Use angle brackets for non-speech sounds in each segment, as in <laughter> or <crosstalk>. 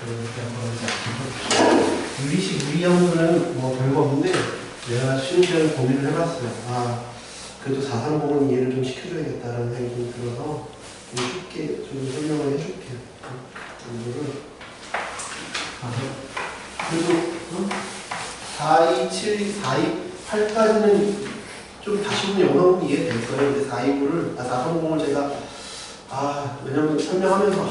그렇게 한번. 유리식 유리형은 뭐 별거 없는데 내가 시간 고민을 해봤어요. 아 그래도 430은 이해를 좀 시켜줘야겠다라는 생각이 좀 들어서 좀 쉽게 좀 설명을 해줄게요. 이거를 아, 그래도 어? 4, 2, 7, 4, 2, 8까지는 좀 다시 보면 어느 정도 이해될 거예요. 근데 4, 2, 9를 아, 430을 제가 아 왜냐면 설명하면서 아,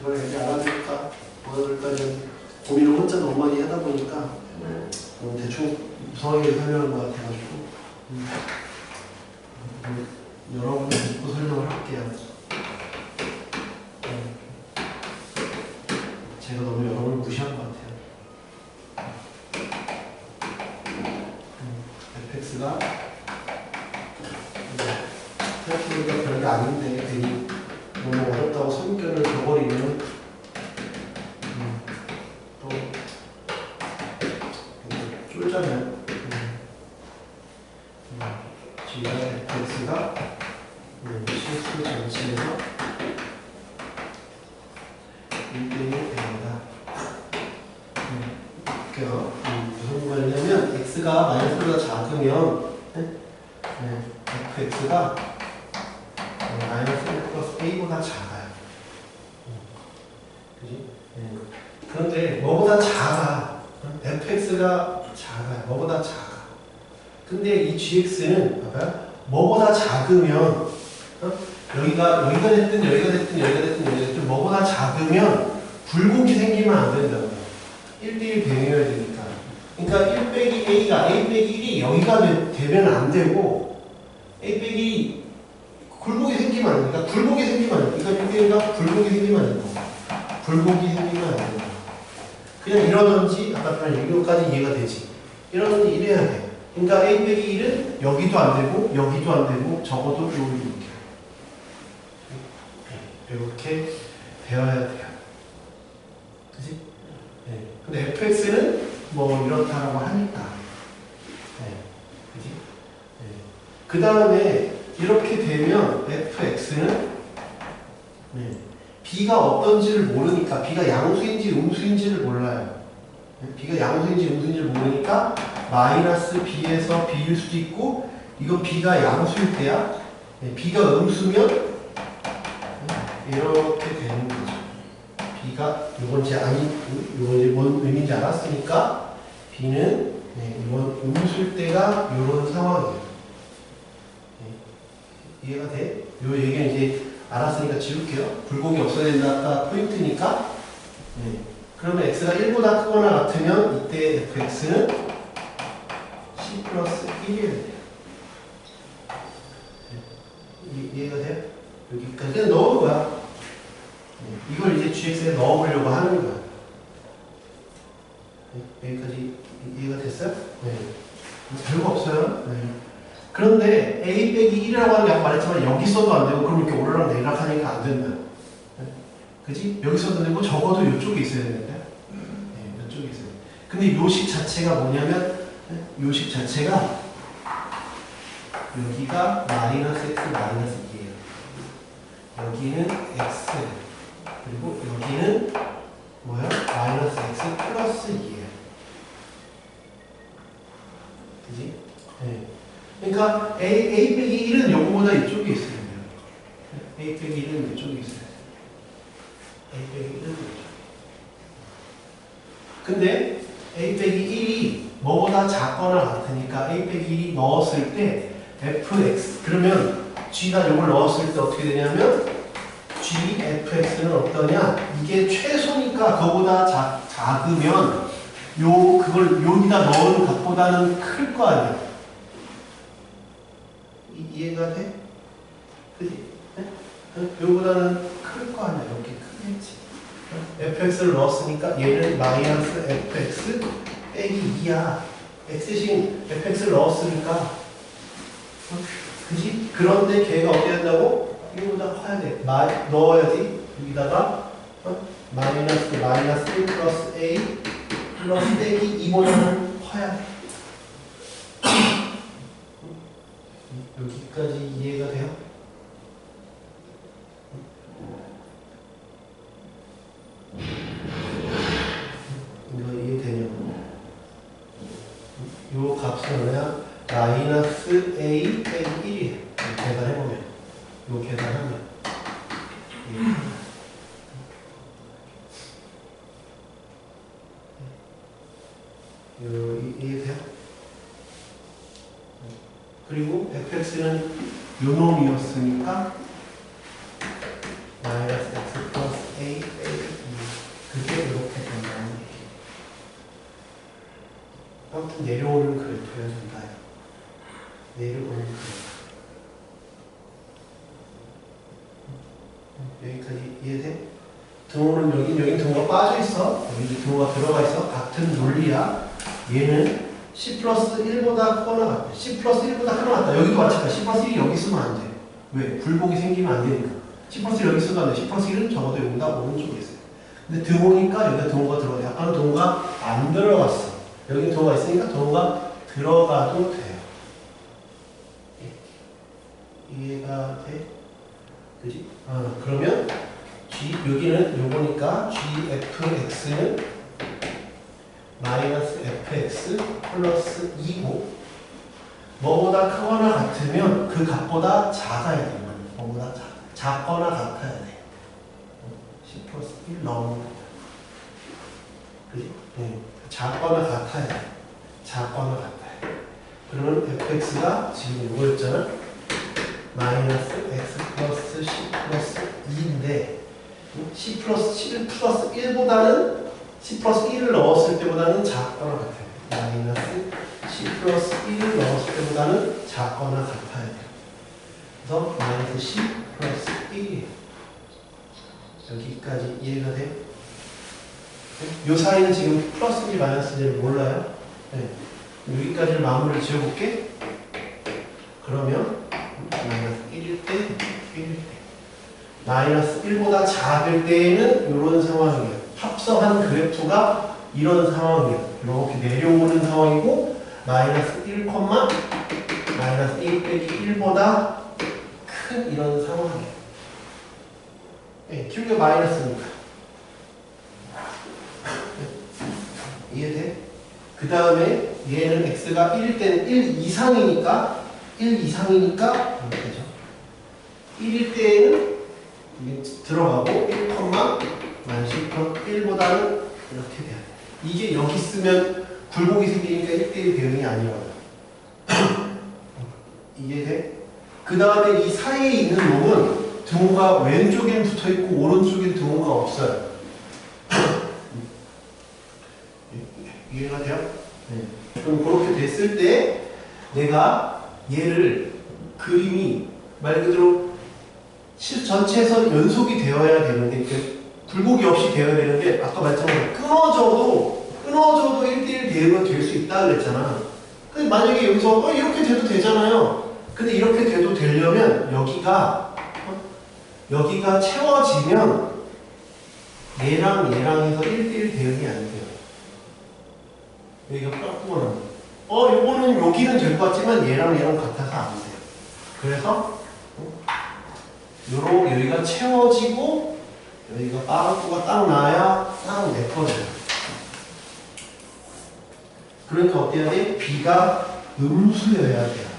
이걸 이렇게 알아들을까 좀 고민을 혼자 너무 많이 하다 보니까 음, 대충 무성하게 설명한 것 같아가지고 음, 음, 여러분을 믿고 설명을 할게요. 음, 제가 너무 여러분을 무시한 것 같아요. 음, FX가 생각해보니까 별게 아닌데 괜히 너무 어렵다고 선결을 줘버리면 음, 또 쫄잖아요. 음. 음, G가 FX가 음, 실수 전체에서 1대1 됩니다. 음, 볼게요. 음, 무슨 말이냐면 x가 마이너스보다 작으면 네? 네, fx가 네, 마이너스 1 플러스 a보다 작아요. 음, 그지? 네. 그런데 뭐보다 작아? 어? fx가 작아요. 뭐보다 작아. 근데 이 gx는. 뭐보다 작으면 어? 여기가 여기가 됐든 여기가 됐든 여기가 됐든 여기가 됐든 뭐보다 작으면 굴곡이 생기면 안 된다고요. 1 대1 배분해야 되니까. 그러니까 1 빼기 a가 a 빼기 1이 여기가 되, 되면 안 되고 a 빼기 굴곡이 생기면 안 되니까 굴곡이 생기면 안 돼. 그러니까 1대1가 굴곡이 생기면 안 된다. 굴곡이 생기면 안 된다. 그냥 이러든지 아까 말한 여기까지 이해가 되지. 이러든지 이래야 돼. 그러니까 a 빼기 1은 여기도 안 되고 여기도 안 되고 적어도 여기 이렇게. 이렇게 되어야 돼요. 그지? 네. 근데 fx는 뭐 이렇다라고 하니까. 네. 그지? 네. 그 다음에 이렇게 되면 fx는 네. b가 어떤지를 모르니까 b가 양수인지 음수인지를 몰라요. 네. b가 양수인지 음수인지를 모르니까 마이너스 b에서 b일 수도 있고 이건 b가 양수일 때야. 네. b가 음수면 이렇게 되는 거죠. B가 이건 제 아니 이건 이제 뭔 의미인지 알았으니까 B는 네, 이건 음수일 때가 이런 상황이에요. 네, 이해가 돼? 요 얘기는 이제 알았으니까 지울게요. 굴곡이 없어야 된다 포인트니까. 네. 그러면 x가 1보다 크거나 같으면 이때 fx는 c 플러스 1이어야 돼요. 네. 이해가 돼요? 여기까지 넣은 거야. 네, 이걸 이제 GX에 넣어보려고 하는 거야. 네, 여기까지 이해가 됐어요? 네. 별거 없어요. 네. 그런데 A 빼기 1이라고 하는 게 아까 말했지만 여기 써도 안 되고 그럼 이렇게 오르락 내리락 하니까 안 된다. 네. 그지? 여기 써도 되고 적어도 이쪽에 있어야 되는데. 네, 이쪽에 있어야 돼. 근데 요식 자체가 뭐냐면 네, 요식 자체가 여기가 마이너스 x 마이너스 2예요. 여기는 x 그리고 여기는 뭐야? 마이너스 x 플러스 2예요. 그지? 네. 그러니까 a, a 빼기 1은 요거보다 이쪽에 있어야 돼요. a 빼기 1은 이쪽에 있어야 돼요. a 빼기 1은 이쪽에. 근데 a 빼기 1이 뭐보다 작거나 같으니까 a 빼기 1이 넣었을 때 fx 그러면 g가 요걸 넣었을 때 어떻게 되냐면 gfx는 어떠냐 이게 최소니까 그거보다 자, 작으면 요 그걸 여기다 넣은 값보다는 클 거 아니야 이, 이해가 돼? 그지? 네? 요보다는 클 거 아니야 이렇게 크겠지 fx를 넣었으니까 얘는 마이너스 fx 빼기 2야 x 대신 fx를 넣었으니까 그지? 그런데 걔가 어떻게 한다고? 1보다 커야 돼. 마, 넣어야지. 여기다가 어? 마이너스 그 마이너스 1 플러스 A 플러스 빼기 2보다 커야 돼. 여기까지 이해가 돼요? 이거 이해되냐고. 요 값은 뭐야? 마이너스 A 그리고 fx는 요놈이었으니까 마이너스 x 플러스 a 2 그게 이렇게 된다는 얘기예요. 아무튼 내려오는 그래프여준다. 내려오는 그래프. 여기까지 이해돼? 등호는 여기 여기 등호가 빠져 있어. 여기 등호가 들어가 있어. 같은 논리야. 얘는 C 플러스 1보다 크거나 같다. C 플러스 1보다 크거나 같다. 여기도 마찬가지. C 플러스 1이 여기 쓰면 안 돼. 왜? 불복이 생기면 안 되니까. C 플러스 1 여기 쓰면 안 돼. C 플러스 1은 적어도 여기다 오른쪽에 있어요. 근데 등호니까 여기다 등호가 들어가. 약간 등호가 안 들어갔어. 여기 등호가 있으니까 등호가 들어가도 돼요. 예. 이해가 돼? 그지? 아, 그러면 G, 여기는 요거니까 GFX는 마이너스 FX 플러스 2고 뭐보다 크거나 같으면 그 값보다 작아야 돼요. 뭐보다 작, 작거나 같아야 돼. 10 플러스 1 넣으면 된다. 그지? 네. 작거나 같아야 돼. 작거나 같아야 돼. 그러면 fx가 지금 이거였잖아. 마이너스 x 플러스 10 플러스 2인데 10 플러스 11 플러스 1보다는 10 플러스 1을 넣었을 때보다는 작거나 같아요. 마이너스 10 플러스 1을 넣었을 때보다는 작거나 같아야 돼요. 그래서 마이너스 10 플러스 1이에요. 여기까지 이해가 돼요? 이 사이는 지금 플러스인지 마이너스인지를 몰라요. 네. 여기까지를 마무리를 지어볼게. 그러면 마이너스 1일 때, 1일 때. 마이너스 1보다 작을 때에는 이런 상황이에요. 합성한 그래프가 이런 상황이에요. 이렇게 내려오는 상황이고 마이너스 1, 마이너스 1 빼기 1보다 큰 이런 상황이에요. 네, Q가 마이너스니까. 이해돼? 그 다음에 얘는 x가 1일 때는 1 이상이니까 1 이상이니까 이렇게 되죠. 1일 때는 이게 들어가고 1, 마이너스 1보다는 이렇게 돼야 돼. 이게 여기 쓰면 굴곡이 생기니까 1대1 대응이 아니라고요. 이해돼? 그 다음에 이 사이에 있는 놈은 등호가 왼쪽엔 붙어있고 오른쪽엔 등호가 없어요. <clears throat> 이해가 돼요? 네. 그럼 그렇게 됐을 때 내가 얘를 그림이 말 그대로 실 전체에서 연속이 되어야 되는데 그 굴곡이 없이 되어야 되는데 아까 말씀드린 끊어져도 끊어져도 1대1 대응은 될 수 있다 그랬잖아. 근데 만약에 여기서 어, 이렇게 돼도 되잖아요. 근데 이렇게 돼도 되려면 여기가 어? 여기가 채워지면 얘랑 얘랑 해서 1대1 대응이 안 돼요. 여기가 깎고는 어 요거는 여기는 될 것 같지만 얘랑 얘랑 같아서 안 돼요. 그래서 어? 요로 여기가 채워지고 여기가 빠르고가 딱 나야 딱 내꺼져요. 그러니까 어때야 돼? B가 음수여야 돼요.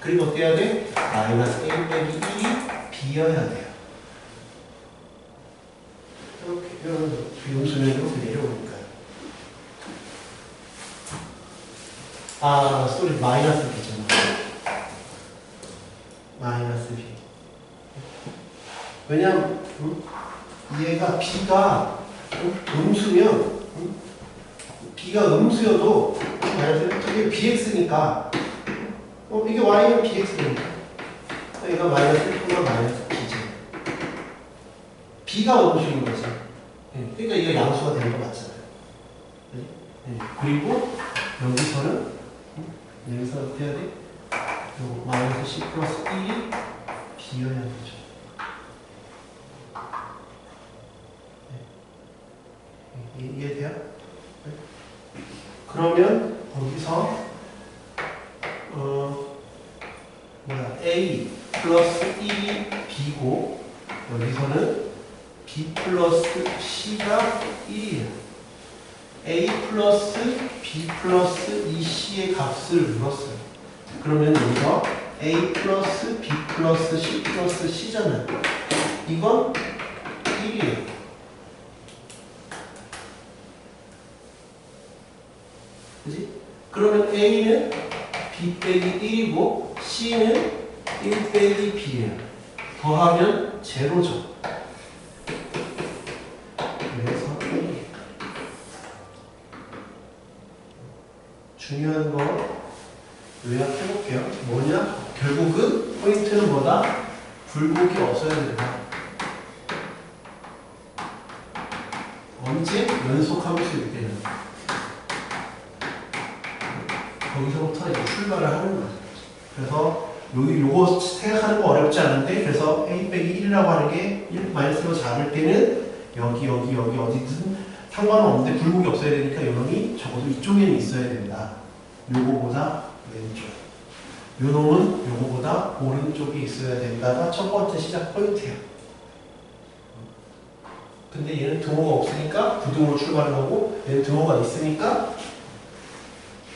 그리고 어때야 돼? 마이너스 1 빼기 1이 B여야 돼요. 이렇게 비음수는 이렇게 내려오니까요. 아, 소리 마이너스 B잖아. 마이너스 B. 왜냐면 음? 얘가 B가 음? 음수면 음? B가 음수여도 이게 BX니까 어, 이게 Y는 BX니까 얘가 마이너스 1, 마이너스 B지. B가 음수인 거지. 네, 그러니까 이게 양수가 되는 거 맞잖아요. 네? 네. 그리고 여기서는 음? 여기서 어떻게 해야 돼? 요 마이너스 10 플러스 1이 비어야 되죠. 네. 이- 이해돼요? 네? 그러면 거기서 어 뭐야 A 플러스 1이 B고 여기서는 B 플러스 C가 1이에요. a 플러스 b 플러스 2c의 값을 물었어요. 그러면 여기서 a 플러스 b 플러스 c 플러스 c잖아요. 이건 1이에요. 그지? 그러면 a는 b 빼기 1이고 c는 1 빼기 b예요. 더하면 제로죠. 그래서 1이에요. 중요한 거 요약해볼게요. 뭐냐? 결국은 포인트는 뭐다? 굴곡이 없어야 된다. 언제? 연속함수 때는. 거기서부터 이제 출발을 하는 거죠. 그래서 여기 요거 생각하는 거 어렵지 않은데 그래서 a 빼기 1이라고 하는 게 1 마이너스로 작을 때는 여기 여기 여기 어디든 상관은 없는데 굴곡이 없어야 되니까 요놈이 적어도 이쪽에는 있어야 된다. 요거보다 왼쪽. 요놈은 요거보다 오른쪽에 있어야 된다가 첫 번째 시작 포인트야. 근데 얘는 등호가 없으니까 부등호로 출발을 하고 얘는 등호가 있으니까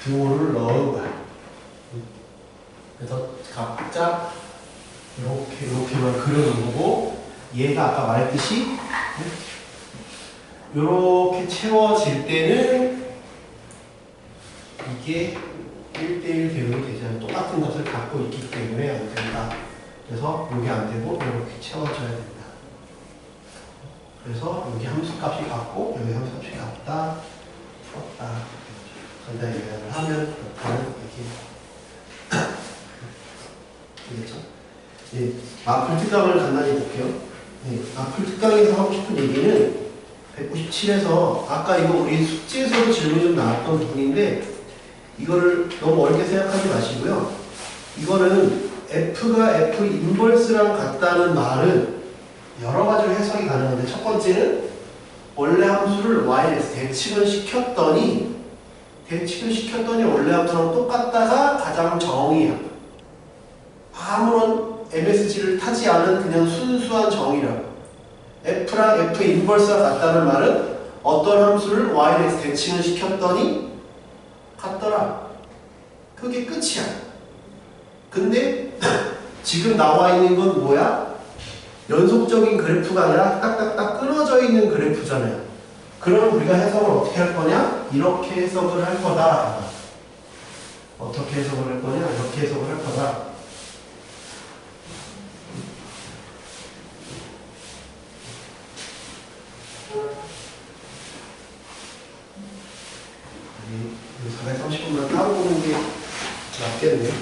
등호를 넣은 거야. 그래서 각자 이렇게 이렇게만 그려놓은 거고 얘가 아까 말했듯이 이렇게 채워질 때는 이게 1대1 대응이 되지 않는 똑같은 것을 갖고 있기 때문에 안 된다. 그래서 이게 안 되고 이렇게 채워져야 된다. 그래서 여기 함수값이 같고 여기 함수값이 같다. 풀었다. 간단히 요약을 하면 그렇다는 얘기입니다. 되겠죠? 예, 마플 특강을 간단히 볼게요. 예, 마플 특강에서 하고 싶은 얘기는 197에서 아까 이거 우리 숙제에서도 질문이 좀 나왔던 부분인데 이거를 너무 어렵게 생각하지 마시고요. 이거는 F가 F 인버스랑 같다는 말은 여러 가지로 해석이 가능한데 첫 번째는 원래 함수를 y에서 대칭을 시켰더니 대칭을 시켰더니 원래 함수랑 똑같다가 가장 정의야. 아무런 MSG를 타지 않은 그냥 순수한 정의라고. F랑 F 인버스가 같다는 말은 어떤 함수를 y에서 대칭을 시켰더니 같더라. 그게 끝이야. 근데 <laughs> 지금 나와 있는 건 뭐야? 연속적인 그래프가 아니라 딱딱딱 끊어져 있는 그래프잖아요. 그럼 우리가 해석을 어떻게 할 거냐? 이렇게 해석을 할 거다. 어떻게 해석을 할 거냐? 이렇게 해석을 할 거다. 이 430분만 따로 보는 게 낫겠네요.